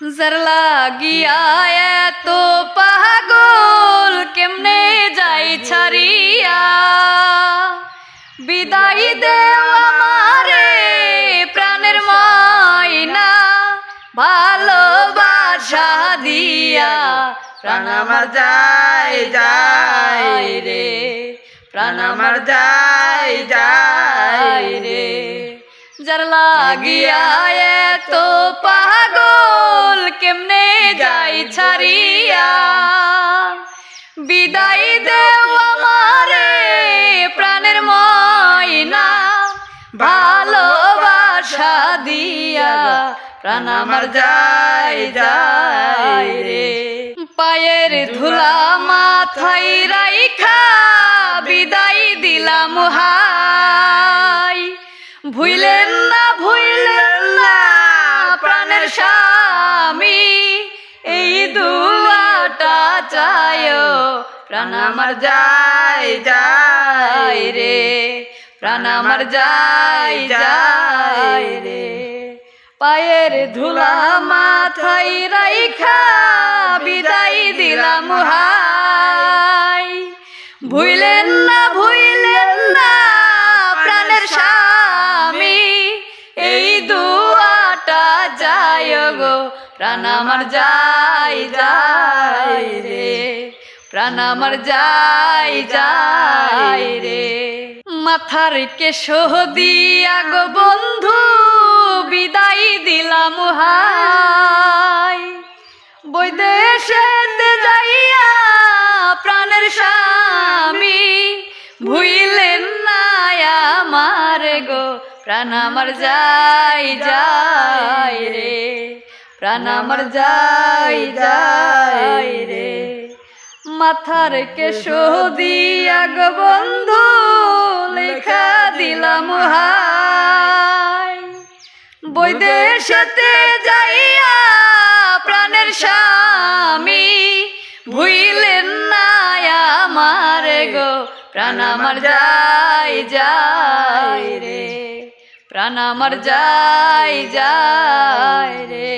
যার লাগিয়া এত পাগল কেমনে যাই ছাড়িয়া বিদায় দেও আমারে প্রাণের মাইনা ভালোবাসা দিয়া প্রাণ আমার যায় যায় রে প্রাণ আমার যায় যায় রে যার লাগিয়া এত পাগল বিদায় দেও আমারে প্রাণের ময়না, ভালোবাসা দিয়া। প্রাণ আমার যায় যায় রে। পায়ের ধুলা মাথায় রাইখা বিদায় দিলাম হাই। ভুইলেন না ভুইলেন না প্রাণের স্বামী, এই দুয়াটা চায় প্রাণ আমার যাই যায় রে। প্রাণ আমার যাই যায় রে। পায়ের ধুলা মাথায় রাইখা বিদায় দিলাম হাই। ভুইলেন না ভুইলেন না প্রাণের স্বামী, এই দুয়াটা যায় গো। প্রাণ আমার যায় যায় প্রাণ আমার যায় যায় রে। মাথার কেশ দিয়া গো বন্ধু, বিদায় দিলাম, হাই। বৈদেশেতে যাইয়া প্রাণের স্বামী, ভুইলেন না আমার গো, প্রাণ আমার যাই যাই রে। প্রাণ আমার যাই যাই রে। মাথার কেশ দিয়া গো বন্ধু, লেখা দিলাম হাই। বৈদেশেতে যাইয়া প্রাণের স্বামী ভুইলেন না আমার গো, প্রাণ আমার যাই যাই রে। প্রাণ আমার যাই যাই রে।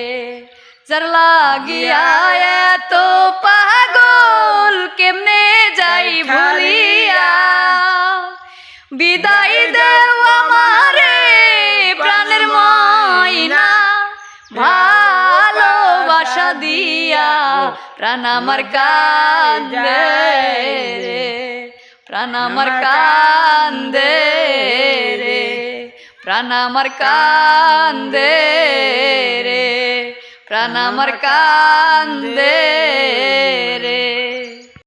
যার লাগিয়া এত পাগল বিদায় দেও আমারে প্রাণের ময়না, ভালোবাসা দিয়া প্রাণ আমার কান্দে রে, প্রাণ আমার কান্দে রে, প্রাণ আমার কান্দে রে, প্রাণ আমার কান্দে